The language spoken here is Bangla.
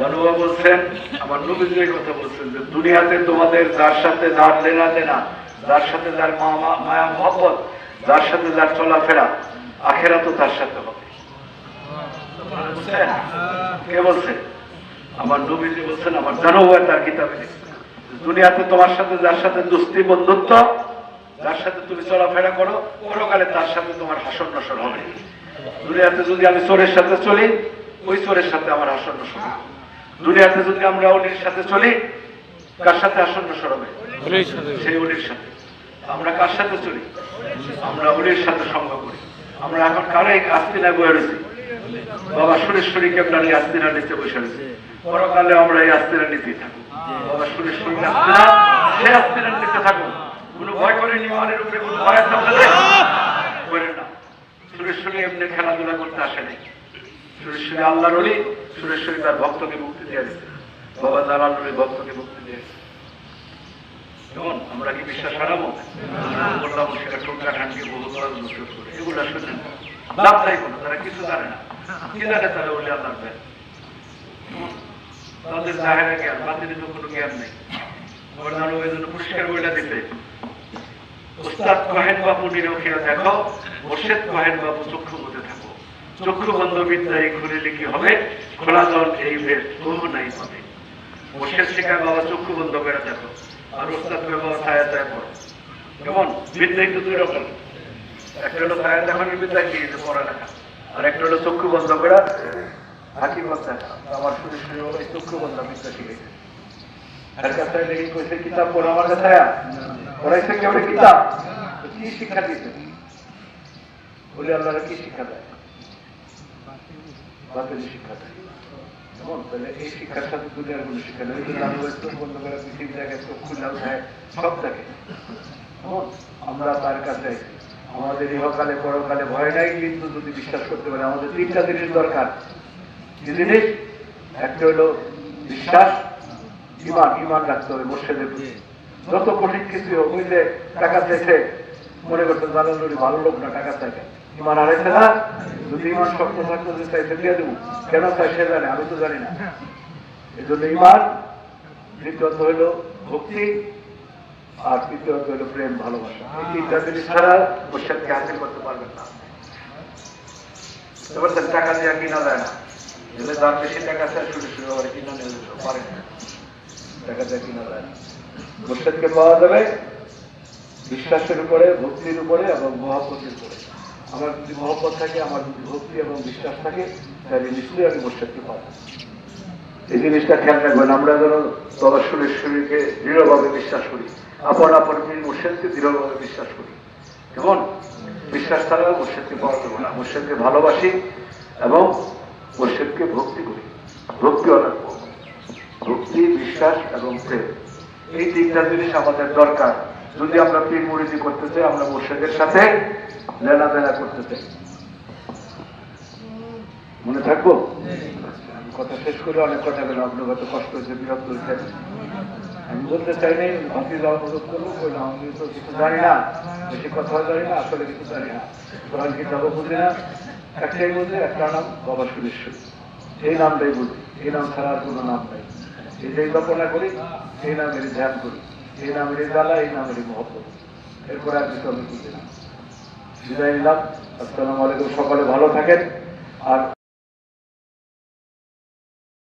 জানুয়া বলছেন, আমার কথা বলছেন যে, দুনিয়াতে তোমাদের যার সাথে যার লেনা দেনা, যার সাথে যার মায়া যার সাথে যার চলাফেরা আখেরা তো তার সাথে হবে। কে বলছে? আমার নবীজি বলছেন, আমার তার কিতাবে দুনিয়াতে তোমার সাথে যার সাথে দুস্তি, বন্ধুত্ব, যার সাথে তুমি চলাফেরা করো, পরকালে তার সাথে তোমার হাসন নসর হবে। দুনিয়াতে যদি আমি চোরের সাথে চলি, ওই চোরের সাথে আমার হাসন নসর হবে। দুনিয়াতে যদি আমরা অলির সাথে চলি কার সাথে হাসন নসর হবে সেই অলির সাথে। আমরা কার সাথে চলি? আমরা অলির সাথে সঙ্গ করি। আমরা এখন কারও আস্তিনায় বয়ে রয়েছি? বাবা সুরেশ্বরী কেবলার এই আস্তিনা নিতে বসে রয়েছি। পরকালে আমরা এই আস্তিনা নিতেই থাকব। বাবা সুরেশ্বরী আস্তিনা সেই আস্তিনা নিতে থাকব। কোনো ভয় করে নিমানের উপরে কোনো ভয় আছে আপনাদের? করেন না। সুরেশ্বরী এমনি খেলাধুলা করতে আসে নাই সুরেশ্বরী আল্লাহর সুরেশ্বরী তার ভক্তকে মুক্তি বাবা ভক্তকে মুক্তি আমরা কি বিশ্বাস হারাবো? বললাম, সেটা করে। লাভ নাই কোনো, তারা কিছু জানে না। জানে বলে দেয় তাদের জ্ঞান তো কোনো জ্ঞান নেই। জানো ওই জন্য পুরস্কার বইটা দিতে উস্তাদ কহেন বাবু নিরক্ষীরা দেখো, মোর্শেদ কহেন বাবু চক্ষু মতে চক্ষু বন্ধ বিদ্যায় খুলিলে কি হবে খোলা জল এই নাই হবে। চক্ষু বন্ধ করে দেখো, আর একটা চক্ষু বন্ধ কথা আমার চক্ষু বন্ধ কিতাব আমার কি? শিক্ষা দিতে বলে, আল্লাহরা কি শিক্ষা দেয়? বাতিল দেখে দেখে আমরা তার কাছে, আমাদের ইহকালে, পরকালে ভয় নাই, কিন্তু যদি বিশ্বাস করতে পারে, আমাদের তিনটা জিনিস দরকার। একটা হলো বিশ্বাস, ইমান ইমান রাখতে হবে মোর্শেদের যত কঠিন কিছু হোক টাকা চাইছে মনে করতেন জানাল ভালো লোক না, টাকা চাইছে ইমান হারাইছে না যদি ইমান শক্ত থাকতো যে চাইছে দিয়ে দেবো। কেন চাই সে জানে, আমি তো জানি না। এই জন্য ইমান দ্বিতীয়ত হইল ভক্তি, আর তৃতীয়ত হইল প্রেম, ভালোবাসা। এই তিনটা জিনিস ছাড়া মোর্শেদকে হাসিল করতে পারবেন না। টাকা দিয়ে কিনা যায় না। বেশি টাকা চায় শুরু কিনা টাকা দিয়ে কিনা যায় না। মোর্শেদকে পাওয়া যাবে বিশ্বাসের উপরে, ভক্তির উপরে এবং মহাপতের উপরে। আমার যদি মহব্বত থাকে, আমার যদি ভক্তি এবং বিশ্বাস থাকে, তাহলে নিশ্চয়ই আমি মোর্শেদকে পাবো। এই জিনিসটা খেয়াল রাখবেন, আমরা যেন বাবা সুরেশ্বরীকে দৃঢ়ভাবে বিশ্বাস করি, আপন আপন মুর্শেদকে দৃঢ়ভাবে বিশ্বাস করি। কেমন? বিশ্বাস ছাড়া মুর্শেদকে পাওয়া যাবে না। মুর্শেদকে ভালোবাসি এবং মুর্শেদকে ভক্তি করি। ভক্তি অনেক ভক্তি, বিশ্বাস এবং প্রেম। এই তিনটা জিনিস আমাদের দরকার। যদি আমরা পীর মুড়িদি করতে চাই, আমরা মুর্শেদের সাথে লেনা দেনা করতে চাই। মনে থাকব? কথা শেষ করে অনেক কথা গেল আপনার কত কষ্ট হয়েছে, বিরক্ত হয়েছে আমি বলতে চাই নাই ভাবি অনুরোধ করব বললাম আমি তো কিছু জানি না। বেশি কথা জানি না, আসলে কিছু জানি না। কোরআন কিতাবও বুঝি না। একটাই বুঝি, একটা নাম বাবা সুরেশ্বর। এই নামটাই বুঝি। এই নাম ছাড়া আর কোনো নাম নাই। এই যে কল্পনা করি এই নামেরই ধ্যান করি। এই নামের জ্বালা, এই নামের মহব্বত। এরপরে আর আমি বুঝি বিদায় নিলাম। আসসালামু আলাইকুম। সকলে ভালো থাকেন। আর